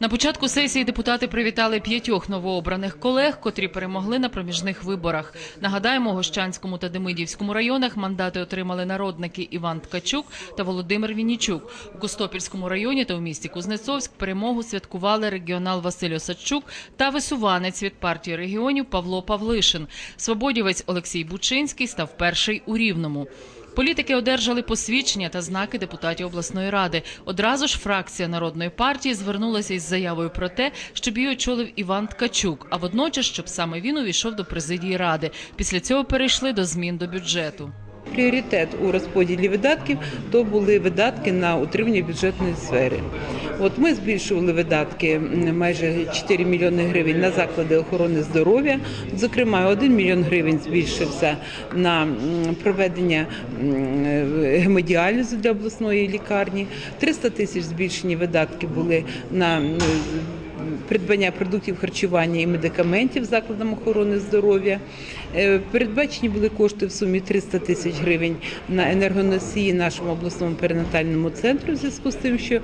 На початку сесії депутати привітали п'ятьох новообраних колег, котрі перемогли на проміжних виборах. Нагадаємо, Гощанському та Демидівському районах мандати отримали народники Іван Ткачук та Володимир Вінічук. У Костопільському районі та у місті Кузнецовськ перемогу святкували регіонал Василь Осадчук та висуванець від партії регіонів Павло Павлишин. Свободівець Олексій Бучинський став перший у Рівному. Політики одержали посвідчення та знаки депутатів обласної ради. Одразу ж фракція народної партії звернулася із заявою про те, щоб її очолив Іван Ткачук, а водночас, щоб саме він увійшов до президії ради. Після цього перейшли до змін до бюджету. Пріоритет у розподілі видатків то були видатки на утримання бюджетної сфери. От ми збільшували видатки майже 4 мільйони гривень на заклади охорони здоров'я. Зокрема, 1 мільйон гривень збільшився на проведення гемодіалізу для обласної лікарні. 300 тисяч збільшені видатки були на придбання продуктів харчування і медикаментів закладам охорони здоров'я. Е, Передбачені були кошти в сумі 300 тисяч гривень на енергоносії нашому обласному перинатальному центру в зв'язку з тим, що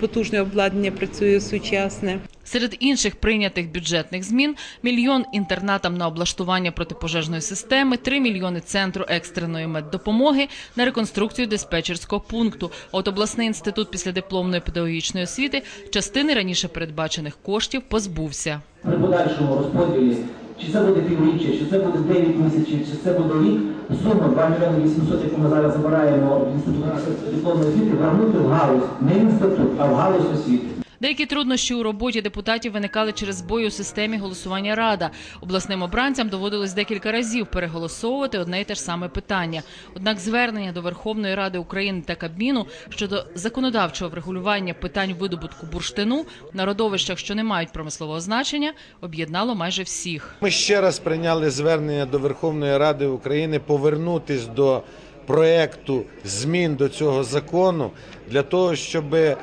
потужне обладнання працює сучасне. Серед інших прийнятих бюджетних змін мільйон інтернатам на облаштування протипожежної системи, 3 мільйони центру екстреної меддопомоги на реконструкцію диспетчерського пункту. От обласний інститут післядипломної педагогічної освіти частини раніше передбачених коштів позбувся. при подальшому розподілі, чи це буде півріччя, чи це буде 9 місяців, чи це буде рік, сума 2 мільйони 800, яку ми зараз забираємо в інститут дипломної освіти, вернути в галузь, не інститут, а в галузь освіти. Деякі труднощі у роботі депутатів виникали через збої у системі голосування рада. Обласним обранцям доводилось декілька разів переголосовувати одне й те ж саме питання. Однак звернення до Верховної Ради України та Кабміну щодо законодавчого врегулювання питань видобутку бурштину на родовищах, що не мають промислового значення, об'єднало майже всіх. Ми ще раз прийняли звернення до Верховної Ради України повернутись до проекту змін до цього закону для того, щоб е,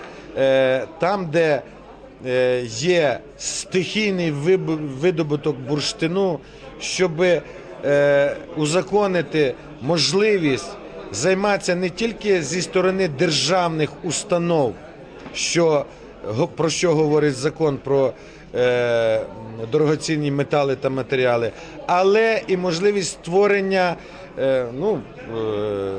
там, де е, є стихійний видобуток бурштину, щоб е, узаконити можливість займатися не тільки зі сторони державних установ, що про що говорить закон про е, дорогоцінні метали та матеріали, але і можливість створення ну, е,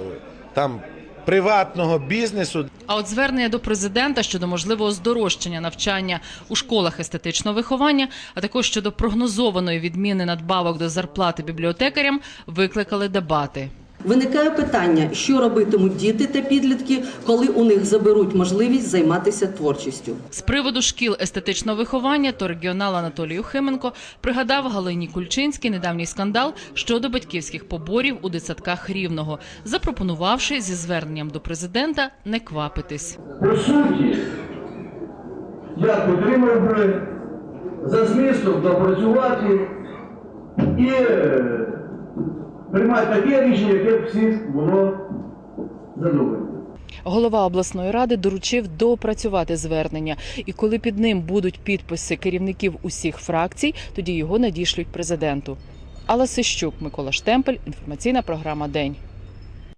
там приватного бізнесу, А от звернення до президента щодо можливого здорожчання навчання у школах естетичного виховання, а також щодо прогнозованої відміни надбавок до зарплати бібліотекарям, викликали дебати. Виникає питання, що робитимуть діти та підлітки, коли у них заберуть можливість займатися творчістю. З приводу шкіл естетичного виховання, то регіонал Анатолій Юхименко пригадав Галині Кульчинський недавній скандал щодо батьківських поборів у дитсадках Рівного, запропонувавши зі зверненням до президента не квапитись. По суті, я підтримав би за змістом допрацювати і приймати таке рішення, яке всіх було задоволено. Голова обласної ради доручив доопрацювати звернення, і коли під ним будуть підписи керівників усіх фракцій, тоді його надішлють президенту. Алла Сищук, Микола Штемпель, інформаційна програма День.